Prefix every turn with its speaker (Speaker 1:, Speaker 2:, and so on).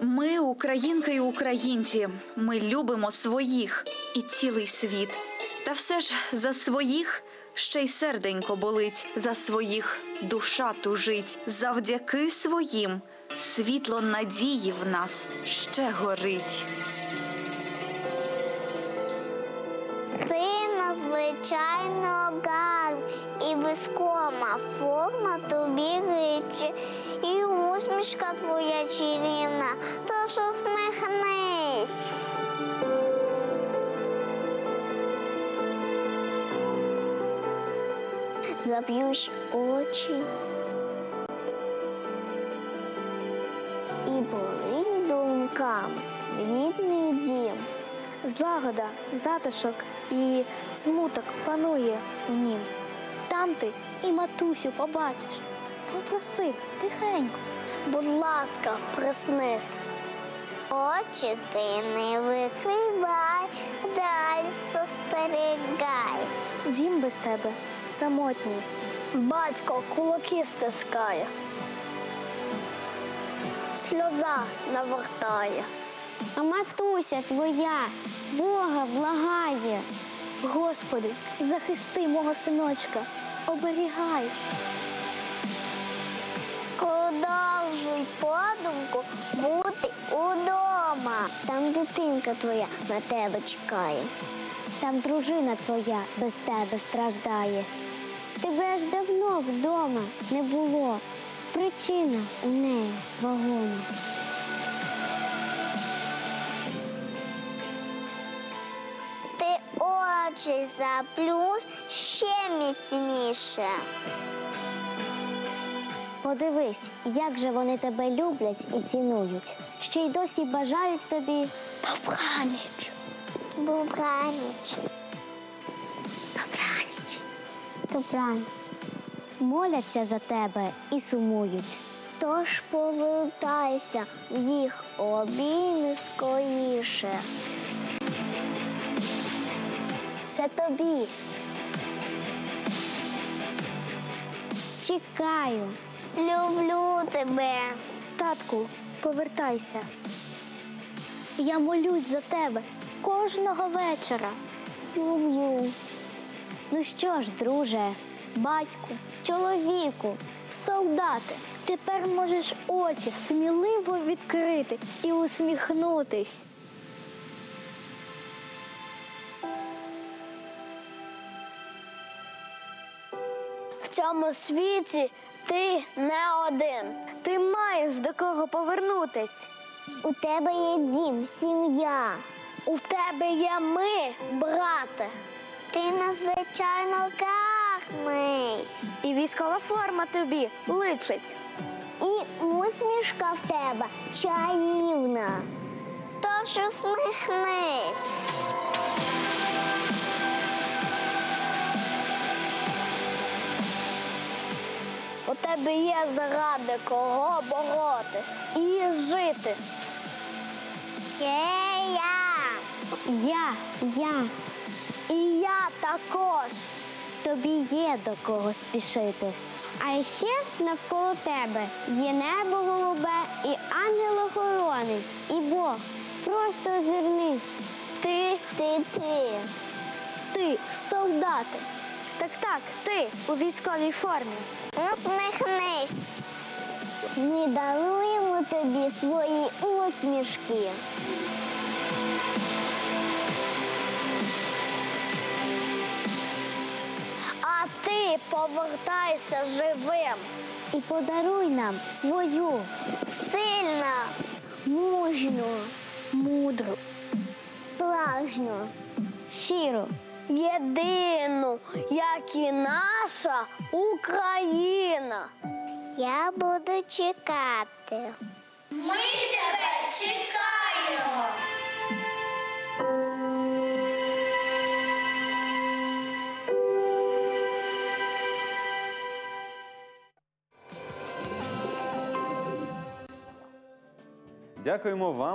Speaker 1: Ми, українки і українці, ми любимо своїх і цілий світ. Та все ж за своїх ще й серденько болить, за своїх душа тужить. Завдяки своїм світло надії в нас ще горить.
Speaker 2: Ти надзвичайно гарна і безкома форма тобі речі, і усмішка твоя чарівна, тож усміхнись. Заб'юсь очі і болить думкам рідний дім.
Speaker 3: Злагода, затишок і смуток панує в нім. Там ти і матусю побачиш. Попроси тихенько.
Speaker 2: Будь ласка, приснись. Очі ти не викривай, далі спостерігай.
Speaker 3: Дім без тебе самотній.
Speaker 2: Батько кулаки стискає. Сльоза навертає. А матуся твоя Бога благає.
Speaker 3: Господи, захисти мого синочка, оберігай.
Speaker 2: Подумку бути удома. Там дитинка твоя на тебе чекає.
Speaker 3: Там дружина твоя без тебе страждає.
Speaker 2: Тебе ж давно вдома не було. Причина у неї вагома. Ти очі заплющ ще міцніше.
Speaker 3: Подивись, як же вони тебе люблять і цінують. Ще й досі бажають тобі добраніч.
Speaker 2: Добраніч.
Speaker 3: Добраніч.
Speaker 2: Добраніч.
Speaker 3: Моляться за тебе і сумують.
Speaker 2: Тож повертайся в їх обійми скоріше.
Speaker 3: Це тобі.
Speaker 2: Чекаю. Люблю тебе.
Speaker 3: Татку, повертайся. Я молюсь за тебе кожного вечора.
Speaker 2: Люблю.
Speaker 3: Ну що ж, друже, батьку,
Speaker 2: Чоловіку.
Speaker 3: солдати, тепер можеш очі сміливо відкрити і усміхнутись.
Speaker 2: В цьому світі ти не один.
Speaker 3: Ти маєш до кого повернутись.
Speaker 2: У тебе є дім, сім'я.
Speaker 3: У тебе є ми, брате.
Speaker 2: Ти надзвичайно гарний.
Speaker 3: І військова форма тобі личить.
Speaker 2: І усмішка в тебе чаївна. Тож усміхнись.
Speaker 3: Тебе є заради кого боротись і жити.
Speaker 2: Є я.
Speaker 3: Я, я. І я також. Тобі є до кого спішити.
Speaker 2: А ще навколо тебе є небо голубе і ангел охорони, і Бог. Просто озирнись.
Speaker 3: Ти,
Speaker 2: Ти ти.
Speaker 3: ти, солдати. Так, так, ти у військовій формі.
Speaker 2: Усміхнись. Ми даруємо тобі свої усмішки.
Speaker 3: А ти повертайся живим і подаруй нам свою
Speaker 2: Сильно, мужню,
Speaker 3: мудру,
Speaker 2: справжню, щиру.
Speaker 3: Єдину, як і наша Україна.
Speaker 2: Я буду чекати. Ми тебе чекаємо.
Speaker 4: Дякуємо вам